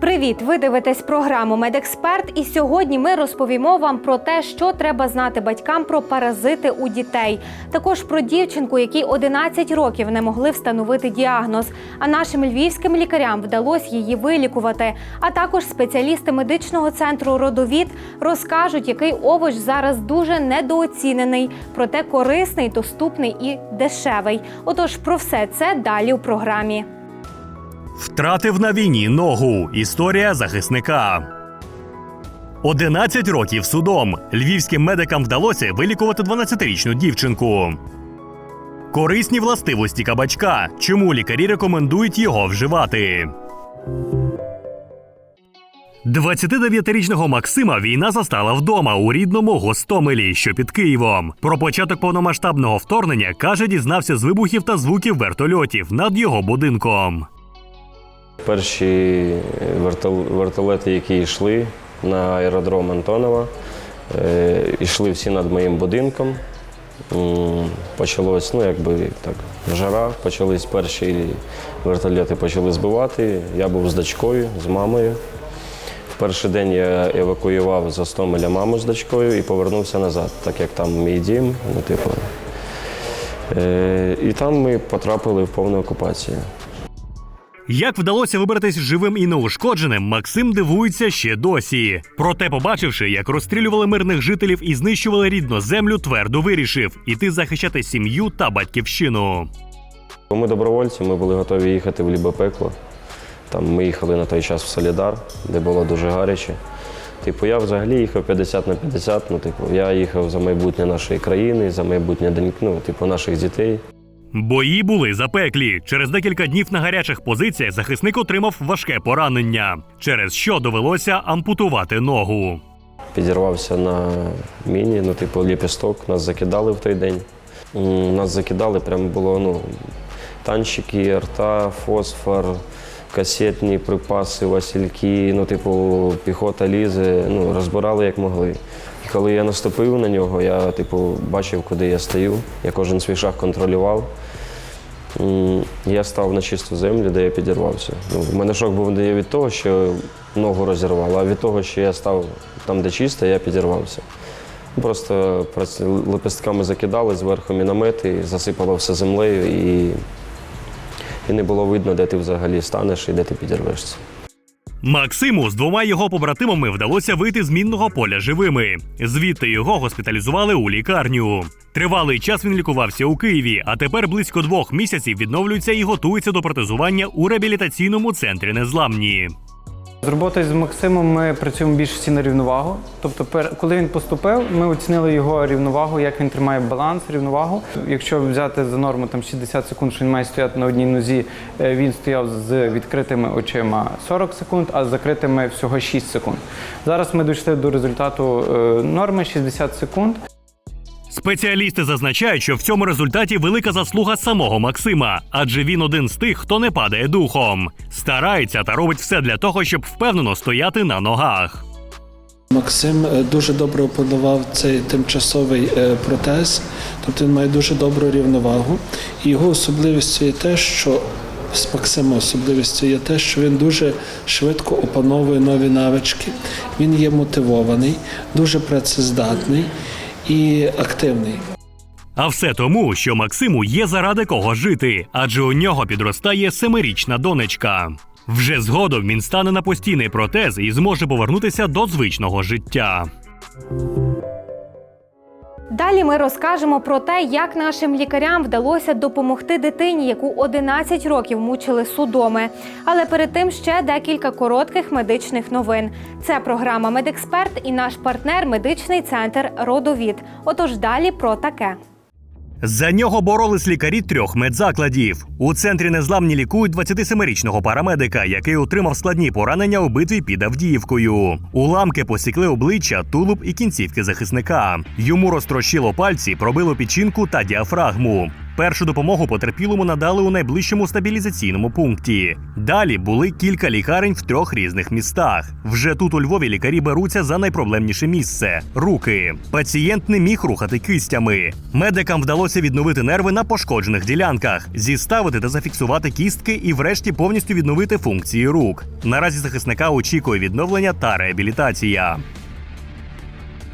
Привіт! Ви дивитесь програму Медексперт, і сьогодні ми розповімо вам про те, що треба знати батькам про паразити у дітей. Також про дівчинку, якій 11 років не могли встановити діагноз. А нашим львівським лікарям вдалося її вилікувати. А також спеціалісти медичного центру Родовід розкажуть, який овоч зараз дуже недооцінений, проте корисний, доступний і дешевий. Отож, про все це далі у програмі. Втратив на війні ногу. Історія захисника. 11 років судом. Львівським медикам вдалося вилікувати 12-річну дівчинку. Корисні властивості кабачка. Чому лікарі рекомендують його вживати? 29-річного Максима війна застала вдома у рідному Гостомелі, що під Києвом. Про початок повномасштабного вторгнення каже, дізнався з вибухів та звуків вертольотів над його будинком. Перші вертол- вертолети, які йшли на аеродром Антонова, е, йшли всі над моїм будинком. Почалось, ну якби так, жара, почались перші вертольоти почали збивати. Я був з дочкою, з мамою. В перший день я евакуював з Остомеля маму з дочкою і повернувся назад, так як там мій дім. Ну, типу. Е, І там ми потрапили в повну окупацію. Як вдалося вибратись живим і неушкодженим, Максим дивується ще досі. Проте, побачивши, як розстрілювали мирних жителів і знищували рідну землю, твердо вирішив іти захищати сім'ю та батьківщину. Ми добровольці, ми були готові їхати в лібе пекло. Там ми їхали на той час в Солідар, де було дуже гаряче. Типу, я взагалі їхав 50 на 50. Ну, типу, я їхав за майбутнє нашої країни, за майбутнє ну, типу, наших дітей. Бої були запеклі. Через декілька днів на гарячих позиціях захисник отримав важке поранення, через що довелося ампутувати ногу. Підірвався на міні, ну, типу, ліпісток, нас закидали в той день. Нас закидали, прямо було ну, танчики, арта, фосфор, касетні припаси, васильки, ну, типу, піхота лізе, ну, розбирали як могли. Коли я наступив на нього, я типу, бачив, куди я стою, я кожен свій шаг контролював. Я став на чисту землю, де я підірвався. Ну, в мене шок був не від того, що ногу розірвало, а від того, що я став там, де чисто, я підірвався. Просто лепестками закидали зверху міномети, засипало все землею і, і не було видно, де ти взагалі станеш і де ти підірвешся. Максиму з двома його побратимами вдалося вийти з мінного поля живими. Звідти його госпіталізували у лікарню. Тривалий час він лікувався у Києві, а тепер близько двох місяців відновлюється і готується до протезування у реабілітаційному центрі незламні. З роботою з Максимом ми працюємо більш всі на рівновагу. Тобто, коли він поступив, ми оцінили його рівновагу, як він тримає баланс, рівновагу. Якщо взяти за норму там 60 секунд, що він має стояти на одній нозі, е, він стояв з відкритими очима 40 секунд, а з закритими всього 6 секунд. Зараз ми дійшли до результату е, норми 60 секунд. Спеціалісти зазначають, що в цьому результаті велика заслуга самого Максима, адже він один з тих, хто не падає духом, старається та робить все для того, щоб впевнено стояти на ногах. Максим е, дуже добре опанував цей тимчасовий е, протез, тобто він має дуже добру рівновагу. І його особливістю є те, що з Максима особливістю є те, що він дуже швидко опановує нові навички. Він є мотивований, дуже працездатний і активний. А все тому, що Максиму є заради кого жити, адже у нього підростає семирічна донечка. Вже згодом він стане на постійний протез і зможе повернутися до звичного життя. Далі ми розкажемо про те, як нашим лікарям вдалося допомогти дитині, яку 11 років мучили судоми. Але перед тим ще декілька коротких медичних новин. Це програма Медексперт і наш партнер медичний центр Родовід. Отож, далі про таке. За нього боролись лікарі трьох медзакладів. У центрі незламні лікують 27-річного парамедика, який отримав складні поранення у битві під Авдіївкою. Уламки посікли обличчя, тулуб і кінцівки захисника. Йому розтрощило пальці, пробило печінку та діафрагму. Першу допомогу потерпілому надали у найближчому стабілізаційному пункті. Далі були кілька лікарень в трьох різних містах. Вже тут у Львові лікарі беруться за найпроблемніше місце руки. Пацієнт не міг рухати кистями. Медикам вдалося відновити нерви на пошкоджених ділянках, зіставити та зафіксувати кістки і, врешті, повністю відновити функції рук. Наразі захисника очікує відновлення та реабілітація.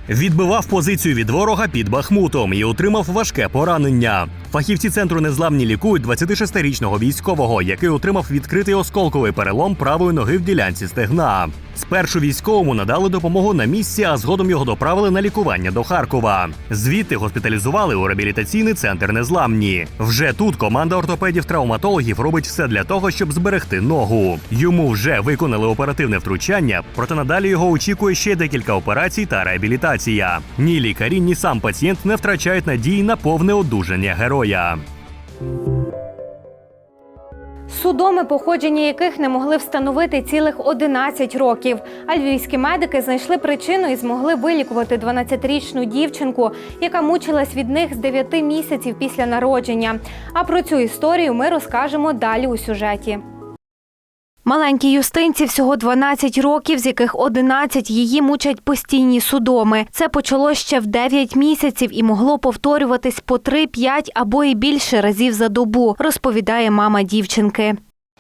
Відбивав позицію від ворога під Бахмутом і отримав важке поранення. Фахівці центру незламні лікують 26-річного військового, який отримав відкритий осколковий перелом правої ноги в ділянці стегна. Спершу військовому надали допомогу на місці, а згодом його доправили на лікування до Харкова. Звідти госпіталізували у реабілітаційний центр незламні. Вже тут команда ортопедів-травматологів робить все для того, щоб зберегти ногу. Йому вже виконали оперативне втручання, проте надалі його очікує ще декілька операцій та реабілітація. Ні лікарі, ні сам пацієнт не втрачають надії на повне одужання героя. Судоми, походження яких не могли встановити цілих 11 років. А львівські медики знайшли причину і змогли вилікувати 12-річну дівчинку, яка мучилась від них з 9 місяців після народження. А про цю історію ми розкажемо далі у сюжеті. Маленькій Юстинці всього 12 років, з яких 11 її мучать постійні судоми. Це почалось ще в 9 місяців і могло повторюватись по 3, 5 або і більше разів за добу, розповідає мама дівчинки.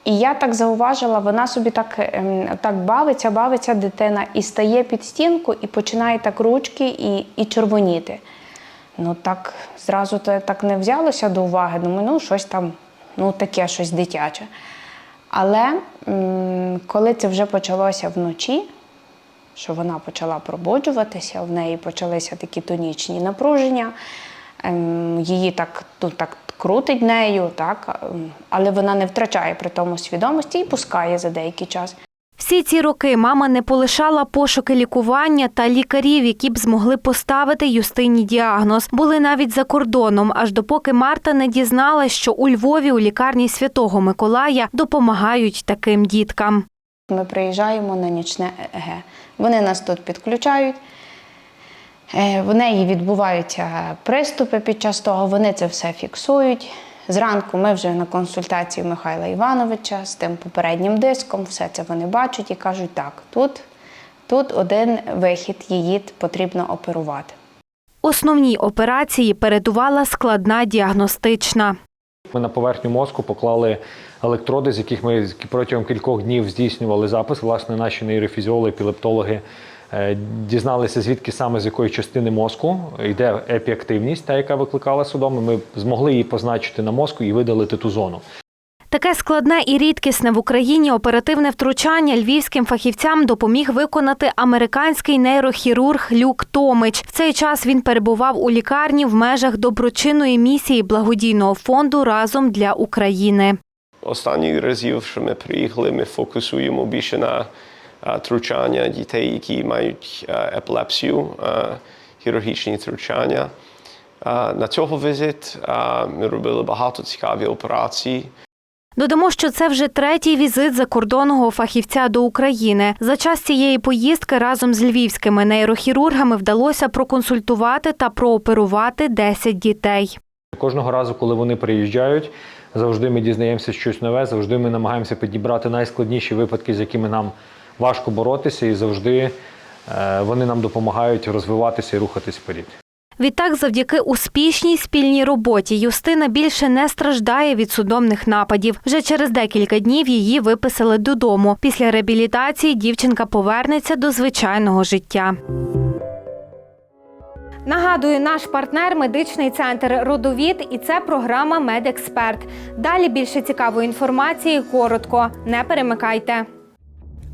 І я так зауважила, вона собі так, ем, так бавиться, бавиться дитина і стає під стінку, і починає так ручки і, і червоніти. Ну так зразу так не взялося до уваги. Думаю, ну щось там, ну таке щось дитяче. Але коли це вже почалося вночі, що вона почала пробуджуватися, в неї почалися такі тонічні напруження, ем, її так, ну, так крутить нею, так, ем, але вона не втрачає при тому свідомості і пускає за деякий час. Всі ці роки мама не полишала пошуки лікування та лікарів, які б змогли поставити Юстині діагноз. Були навіть за кордоном, аж допоки Марта не дізналась, що у Львові у лікарні Святого Миколая допомагають таким діткам. Ми приїжджаємо на нічне ЕГ. Вони нас тут підключають. Е, В неї відбуваються приступи під час того, вони це все фіксують. Зранку ми вже на консультації Михайла Івановича з тим попереднім диском, все це вони бачать і кажуть, так, тут, тут один вихід, її потрібно оперувати. Основні операції передувала складна діагностична. Ми на поверхню мозку поклали електроди, з яких ми протягом кількох днів здійснювали запис. Власне, наші нейрофізіологи, епілептологи дізналися, звідки саме з якої частини мозку йде епіактивність, та яка викликала судоми. Ми змогли її позначити на мозку і видалити ту зону. Таке складне і рідкісне в Україні оперативне втручання львівським фахівцям допоміг виконати американський нейрохірург Люк Томич. В цей час він перебував у лікарні в межах доброчинної місії благодійного фонду разом для України. Останніх разів, що ми приїхали, ми фокусуємо більше на втручання дітей, які мають епілепсію, хірургічні втручання. На цього візит ми робили багато цікавих операцій. Додамо, що це вже третій візит закордонного фахівця до України. За час цієї поїздки разом з львівськими нейрохірургами вдалося проконсультувати та прооперувати 10 дітей. Кожного разу, коли вони приїжджають, завжди ми дізнаємося щось нове, завжди ми намагаємося підібрати найскладніші випадки, з якими нам важко боротися, і завжди е, вони нам допомагають розвиватися і рухатись вперед. Відтак, завдяки успішній спільній роботі, Юстина більше не страждає від судомних нападів. Вже через декілька днів її виписали додому. Після реабілітації дівчинка повернеться до звичайного життя. Нагадую, наш партнер медичний центр Родовід, і це програма Медексперт. Далі більше цікавої інформації коротко. Не перемикайте.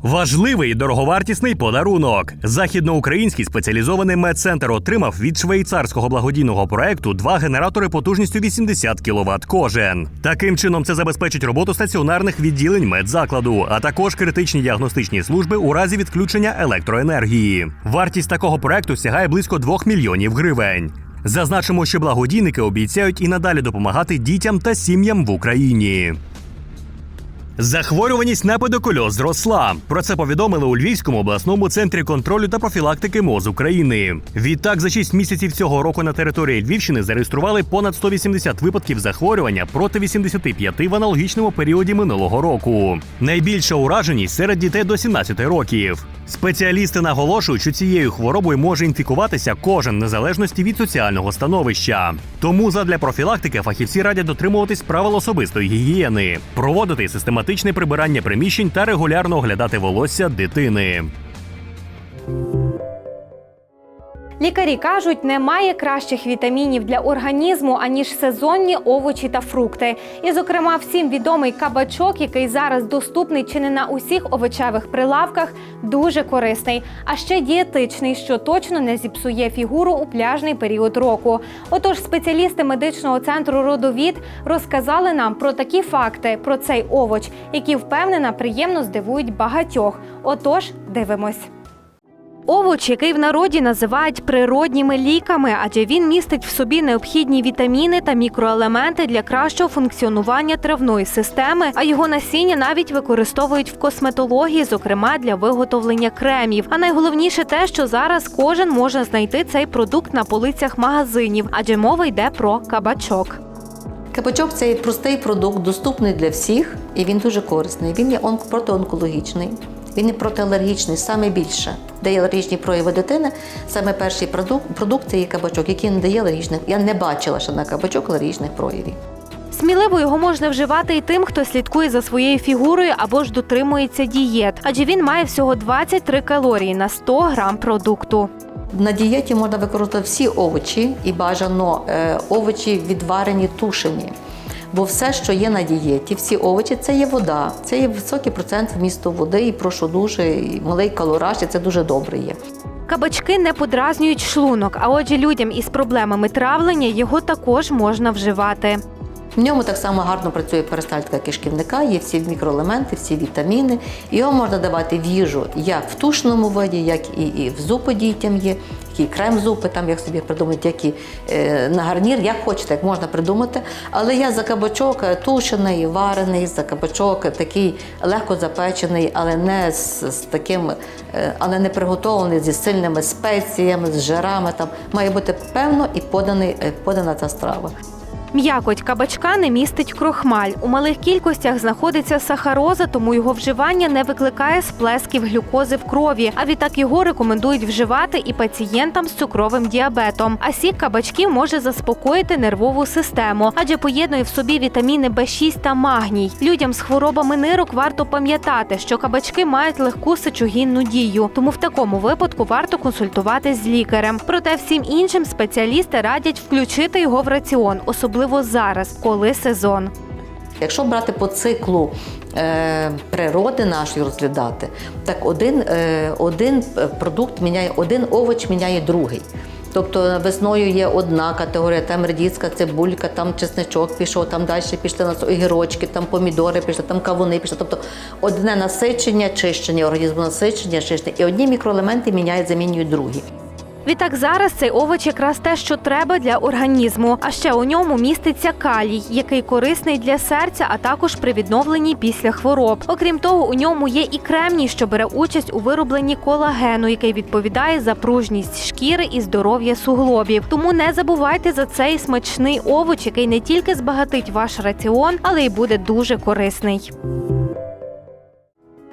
Важливий дороговартісний подарунок. Західноукраїнський спеціалізований медцентр отримав від швейцарського благодійного проекту два генератори потужністю 80 кВт кожен. Таким чином це забезпечить роботу стаціонарних відділень медзакладу, а також критичні діагностичні служби у разі відключення електроенергії. Вартість такого проекту сягає близько 2 мільйонів гривень. Зазначимо, що благодійники обіцяють і надалі допомагати дітям та сім'ям в Україні. Захворюваність на педокульоз зросла. Про це повідомили у Львівському обласному центрі контролю та профілактики МОЗ України. Відтак, за 6 місяців цього року на території Львівщини зареєстрували понад 180 випадків захворювання проти 85 в аналогічному періоді минулого року. Найбільша ураженість серед дітей до 17 років. Спеціалісти наголошують, що цією хворобою може інфікуватися кожен незалежності від соціального становища. Тому задля профілактики фахівці радять дотримуватись правил особистої гігієни, проводити систематичне прибирання приміщень та регулярно оглядати волосся дитини. Лікарі кажуть, немає кращих вітамінів для організму аніж сезонні овочі та фрукти. І, зокрема, всім відомий кабачок, який зараз доступний чи не на усіх овочевих прилавках, дуже корисний, а ще дієтичний, що точно не зіпсує фігуру у пляжний період року. Отож, спеціалісти медичного центру Родовід розказали нам про такі факти про цей овоч, які впевнена приємно здивують багатьох. Отож, дивимось. Овоч, який в народі називають природніми ліками, адже він містить в собі необхідні вітаміни та мікроелементи для кращого функціонування травної системи, а його насіння навіть використовують в косметології, зокрема для виготовлення кремів. А найголовніше те, що зараз кожен може знайти цей продукт на полицях магазинів, адже мова йде про кабачок. Кабачок це простий продукт, доступний для всіх, і він дуже корисний. Він є онк- протионкологічний, він є протиалергічний, саме більше. Де є алергічні прояви дитини, саме перший продукт, продукт це є кабачок, який не дає алергічних. Я не бачила ще на кабачок алергічних проявів. Сміливо його можна вживати і тим, хто слідкує за своєю фігурою або ж дотримується дієт, адже він має всього 23 калорії на 100 грам продукту. На дієті можна використати всі овочі і бажано е, овочі відварені, тушені. Бо все, що є на дієті, всі овочі це є вода, це є високий процент вмісту води, і прошу дуже, і малий калораж, і це дуже добре є. Кабачки не подразнюють шлунок, а отже, людям із проблемами травлення його також можна вживати. В ньому так само гарно працює перистальтика кишківника, є всі мікроелементи, всі вітаміни. Його можна давати в їжу як в тушному виді, як і, і в зупу дітям є, який крем зупи, там як собі придумати, як і е, на гарнір, як хочете, як можна придумати. Але я за кабачок тушений, варений, за кабачок такий легко запечений, але не з, з таким, е, але не приготований зі сильними спеціями, з жирами. Там має бути певно і поданий, е, подана ця страва. М'якоть кабачка не містить крохмаль. У малих кількостях знаходиться сахароза, тому його вживання не викликає сплесків глюкози в крові. А відтак його рекомендують вживати і пацієнтам з цукровим діабетом. А сік кабачків може заспокоїти нервову систему, адже поєднує в собі вітаміни В6 та магній. Людям з хворобами нирок варто пам'ятати, що кабачки мають легку сечогінну дію, тому в такому випадку варто консультуватись з лікарем. Проте всім іншим спеціалісти радять включити його в раціон, особливо зараз, коли сезон. Якщо брати по циклу е, природи нашої розглядати, так один, е, один продукт міняє, один овоч міняє другий. Тобто весною є одна категорія, там редіска, цибулька, там чесничок пішов, там далі пішли на огірочки, там помідори пішли, там кавуни пішли. Тобто одне насичення, чищення організму, насичення, чищення, і одні мікроелементи міняють, замінюють другі. Відтак зараз цей овоч якраз те, що треба для організму. А ще у ньому міститься калій, який корисний для серця, а також при відновленні після хвороб. Окрім того, у ньому є і кремній, що бере участь у виробленні колагену, який відповідає за пружність шкіри і здоров'я суглобів. Тому не забувайте за цей смачний овоч, який не тільки збагатить ваш раціон, але й буде дуже корисний.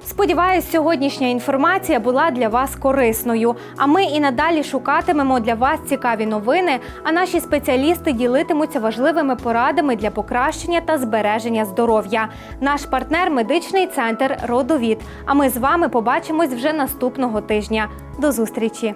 Сподіваюсь, сьогоднішня інформація була для вас корисною. А ми і надалі шукатимемо для вас цікаві новини. А наші спеціалісти ділитимуться важливими порадами для покращення та збереження здоров'я. Наш партнер медичний центр Родовід. А ми з вами побачимось вже наступного тижня. До зустрічі!